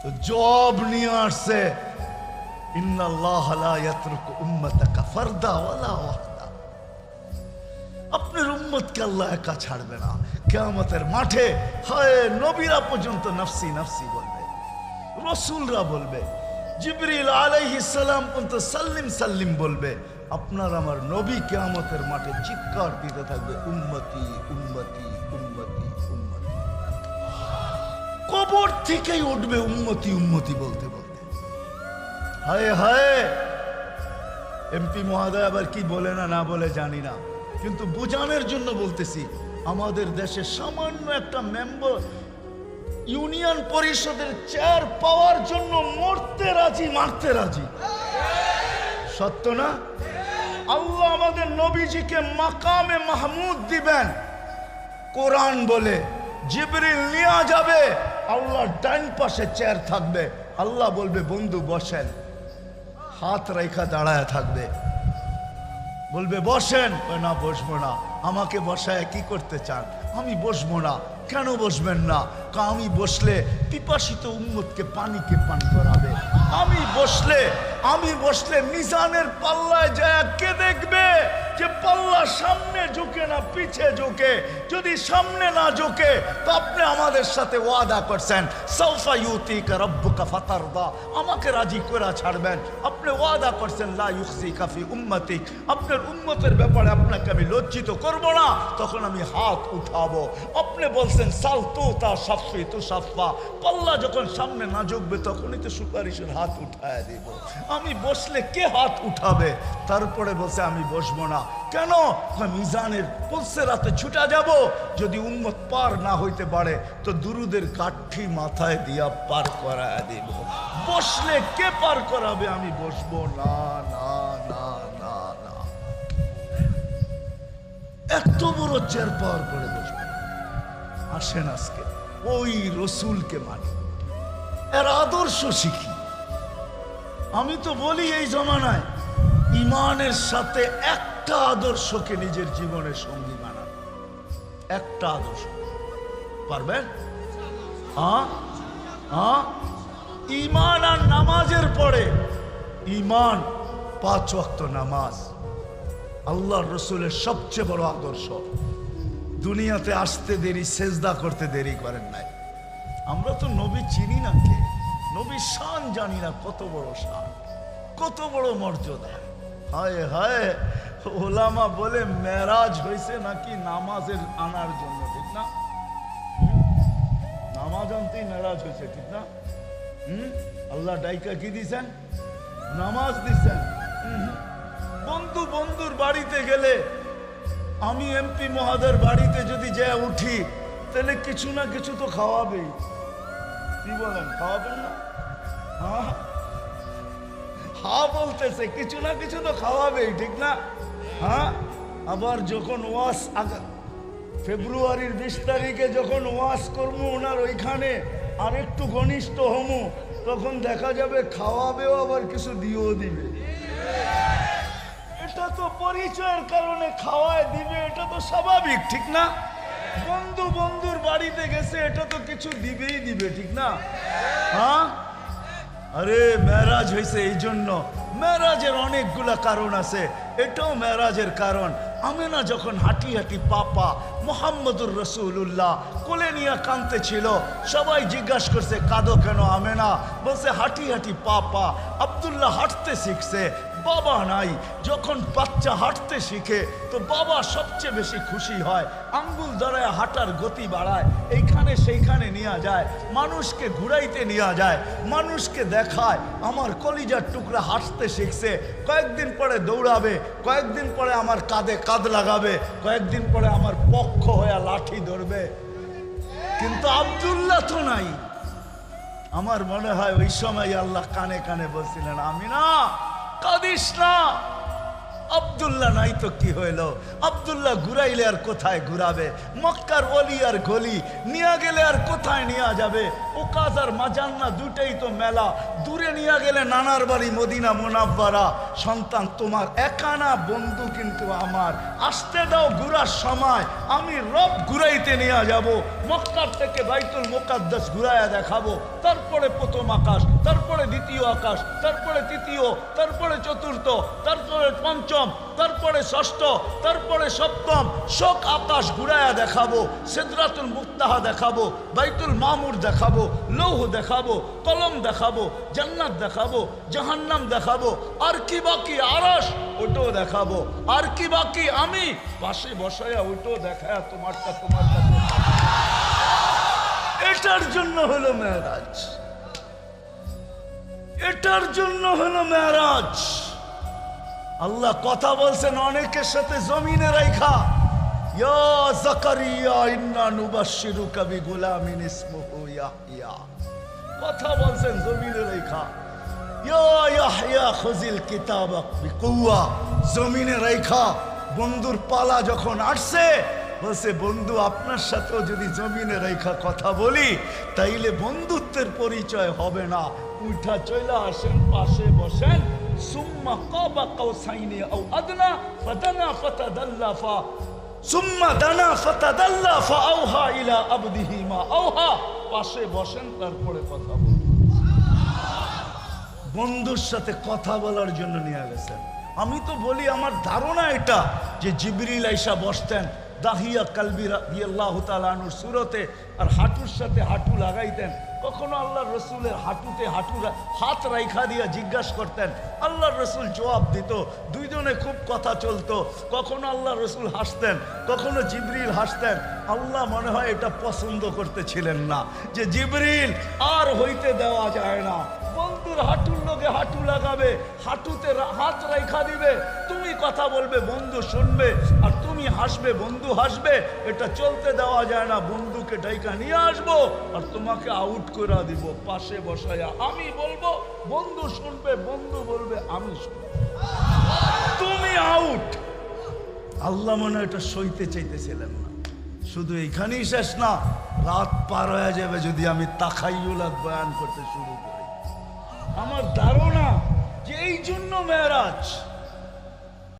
তো জব নিয়ে আসছে ইন্নাল্লাহ লা ইয়াতরুকু উম্মাতাকা ফারদা ওয়ালা ওয়াহদা আপনার উম্মতকে আল্লাহ একা ছাড়বে না কেয়ামতের মাঠে হয় নবীরা পর্যন্ত নফসি নফসি বলবে রসুলরা বলবে জিবরিল আলাইহিস সালাম পর্যন্ত সাল্লিম সাল্লিম বলবে আপনার আমার নবী কেয়ামতের মাঠে চিৎকার দিতে থাকবে উম্মতি উম্মতি কবর থেকেই উঠবে উম্মতি উম্মতি বলতে বলতে। হায় হায়! এমপি মহোদয় আবার কি বলে না না বলে জানি না। কিন্তু বোঝানোর জন্য বলতেছি, আমাদের দেশে সামান্য একটা মেম্বার ইউনিয়ন পরিষদের চেয়ার পাওয়ার জন্য মরতে রাজি, মারতে রাজি। সত্য না? আল্লাহ আমাদের নবীজিকে মাকামে মাহমুদ দিবেন। কোরআন বলে, জিবরিল নিয়ে যাবে। আল্লাহর ডাইন পাশে চেয়ার থাকবে। আল্লাহ বলবে, বন্ধু, বসেন। হাত রেখা দাঁড়ায় থাকবে। বলবে, বসেন। না, বসবো না। আমাকে বসায় কি করতে চান? আমি বসবো না। কেন বসবেন না? আমি বসলে পিপাসিত উম্মতকে পানিকে পান করাবে। আমি বসলে আমি বসলে মিজানের পাল্লায় যায় কে দেখবে যে পাল্লা সামনে ঝুঁকে না পিছে ঝুঁকে? যদি সামনে না ঝুঁকে, তো আপনি আমাদের সাথে ওয়াদা করছেন সৌফা ইউতিকা রব্বুকা ফাতারদা, আমাকে রাজি করে ছাড়বেন। আপনি ওয়াদা করছেন, লা ইউখসি কাফি উম্মতিক আপনার উম্মতের ব্যাপারে আপনাকে আমি লজ্জিত করব না, তখন আমি হাত উঠাবো। আপনি বলছেন সাল তু তা সাফি তু সাফা। পাল্লা যখন সামনে না ঝুঁকবে, তখনই তো সুপারিশের হাত উঠায় দিব। আমি বসলে কে হাত উঠাবে? তারপরে বলছে, আমি বসবো না। কেন? মিজানের পলসে রাতে ছুটা যাব। যদি উম্মত পার না হইতে পারে, তো দুরুদের কাঠি মাথায় দিয়া পার করায় দিব। বসলে কে পার করাবে? আমি বসবো না না না না না। এত বড় চেয়ার পাওয়ার পরে বসবো। আসেন আজকে। ওই রসুলকে মানি। এর আদর্শ শিখি। আমি তো বলি এই জমানায়, ইমানের সাথে একটা আদর্শকে নিজের জীবনের সঙ্গী বানান একটা আদর্শ। পারবেন? হ্যাঁ? হ্যাঁ? ইমান আর নামাজের পরে, ইমান পাঁচ ওয়াক্ত নামাজ। আল্লাহ রসুলের সবচেয়ে বড় আদর্শ। দুনিয়াতে আসতে দেরি, সেজদা করতে দেরি করেন নাই। আমরা তো নবী চিনি না কে? নবীর শান জানি না কত বড় শান, কত বড় মর্যাদা। হায় হায়, ওলামা বলে মেরাজ হয়েছে নাকি নামাজের আনার জন্য, ঠিক না? নামাজ আনতেই মেরাজ হয়েছে, ঠিক না? হুম? আল্লাহ ডাইকা কি দিছেন? নামাজ দিছেন। বন্ধু বন্ধুর বাড়িতে গেলে, আমি এমপি মহাদের বাড়িতে যদি যা উঠি, তাহলে কিছু না কিছু তো খাওয়াবেই। কি খাওয়াবেন না? হ্যাঁ? হ্যাঁ বলতেছে, কিছু না কিছু তো খাওয়াবেই, ঠিক না? হ্যাঁ? আবার যখন ওয়াস ফেব্রুয়ারির বিশ তারিখে যখন ওয়াস করব ওনার ওইখানে, আর একটু ঘনিষ্ঠ হমু, তখন দেখা যাবে খাওয়াবেও আবার কিছু দিয়েও দিবে। এটা তো পরিচয়ের কারণে খাওয়ায় দিবে, এটা তো স্বাভাবিক, ঠিক না? বন্ধু বন্ধুর বাড়িতে গেছে, এটা তো কিছু দিবেই দিবে, ঠিক না? হ্যাঁ? আরে, মেরাজ হয়েছে এই জন্য। মেরাজের অনেকগুলা কারণ আছে, এটাও মেরাজের কারণ। আমেনা যখন হাঁটি হাঁটি পাপা মোহাম্মদুর রসুল্লাহ কোলে নিয়ে কানতে ছিল, সবাই জিজ্ঞাসা করছে, কাঁদো কেন আমেনা? বলছে, হাঁটি হাঁটি পাপা, আবদুল্লাহ হাঁটতে শিখছে বাবা নাই, যখন বাচ্চা হাঁটতে শিখে, তো বাবা সবচেয়ে বেশি খুশি হয়। আঙ্গুল ধরায় হাঁটার গতি বাড়ায়, এইখানে সেইখানে নিয়ে যায়, মানুষকে ঘুরাইতে নিয়ে যায়, মানুষকে দেখায়, আমার কলিজার টুকরা হাঁটতে শিখছে, কয়েকদিন পরে দৌড়াবে, কয়েকদিন পরে আমার কাঁধে কাঁধ লাগাবে, কয়েকদিন পরে আমার পক্ষ হয়ে লাঠি ধরবে। কিন্তু আবদুল্লাহ তো নাই। আমার মনে হয় ওই সময় আল্লাহ কানে কানে বলছিলেন আমি না কাঁদিস না। আবদুল্লাহ নাই তো কি হইল? আবদুল্লাহ ঘুরাইলে আর কোথায় ঘুরাবে? মক্কার অলি আর গলি, নিয়ে গেলে আর কোথায় নিয়ে যাবে? ওকাজ আর মাজান্না দুটাই তো মেলা। দূরে নিয়ে গেলে নানার বাড়ি মদিনা মোনাব্বারা। সন্তান তোমার একানা বন্ধু কিন্তু আমার। আসতে দাও ঘুরার সময়, আমি রব ঘুরাইতে নিয়ে যাব। মক্কার থেকে বাইতুল মোকাদ্দাস ঘুরায়া দেখাবো। তারপরে প্রথম আকাশ, তারপরে দ্বিতীয় আকাশ, তারপরে তৃতীয়, তারপরে চতুর্থ, তারপরে পঞ্চম তারপরে ষষ্ঠ, তারপরে সপ্তম, শোক আকাশ ঘুরায়া দেখাবো, সিদরাতুল মুক্তাহা দেখাবো, বাইতুল মামুর দেখাবো, লৌহ দেখাবো, কলম দেখাবো, জান্নাত দেখাবো, জাহান্নাম দেখাবো, আর কি বাকি আরস ওটাও দেখাবো, আর কি বাকি আমি? পাশে বসায়া ওটাও দেখায়া তোমারটা তোমার কাছে এটার জন্য হলো মেয়েরাজ এটার জন্য হলো মেয়েরাজ আল্লাহ কথা বলছেন অনেকের সাথে জমিনে রেখা কথা বলছেন জমিনে জমিনে বন্ধুর পালা যখন আসছে, বলছে, বন্ধু, আপনার সাথেও যদি জমিনে রেখা কথা বলি, তাইলে বন্ধুত্বের পরিচয় হবে না। উঠা চলে আসেন, পাশে বসেন। সুম্মা কাবা কাউসাইনি আও আদনা, ফাদানা ফাতাদাল্লা ফা, সুম্মা দানা ফাতাদাল্লা ফাআওহা ইলা আবদিহি মা আওহা। পাশে বসেন, তারপরে কথা বলুন। বন্ধুর সাথে কথা বলার জন্য নিয়ে গেছেন। আমি তো বলি, আমার ধারণা এটা যে জিবরিল আইসা বসতেন দাহিয়া কালবি আনহুর সুরতে আর হাঁটুর সাথে হাঁটু লাগাইতেন। কখনো আল্লাহ রসুলের হাঁটুতে হাঁটু হাত রাইখা দিয়া জিজ্ঞাসা করতেন আল্লাহ রসুল জবাব দিত, দুইজনে খুব কথা চলতো। কখনো আল্লাহ রসুল হাসতেন, কখনো জিবরিল হাসতেন। আল্লাহ মনে হয় এটা পছন্দ করতেছিলেন না, যে জিবরিল আর হইতে দেওয়া যায় না। বন্ধুর হাঁটুর লোকে হাঁটু লাগাবে, হাঁটুতে হাত রাইখা দিবে, তুমি কথা বলবে, বন্ধু শুনবে, আর তুমি হাসবে, বন্ধু হাসবে, এটা চলতে দেওয়া যায় না। বন্ধুকে ডাইকা নিয়ে আসব আর তোমাকে আউট করে দিব, পাশে বসায়া। আমি বলব, বন্ধু শুনবে, বন্ধু বলবে, আমি শুনব। তুমি আউট আল্লাহ মনে এটা সইতে চাইতেছিলেন না। শুধু এইখানেই শেষ না, রাত পার হয়ে যাবে যদি আমি তাকাইউলাত বয়ান করতে শুরু করি। আমার ধারণা যে এই জন্য মেয়েরাজ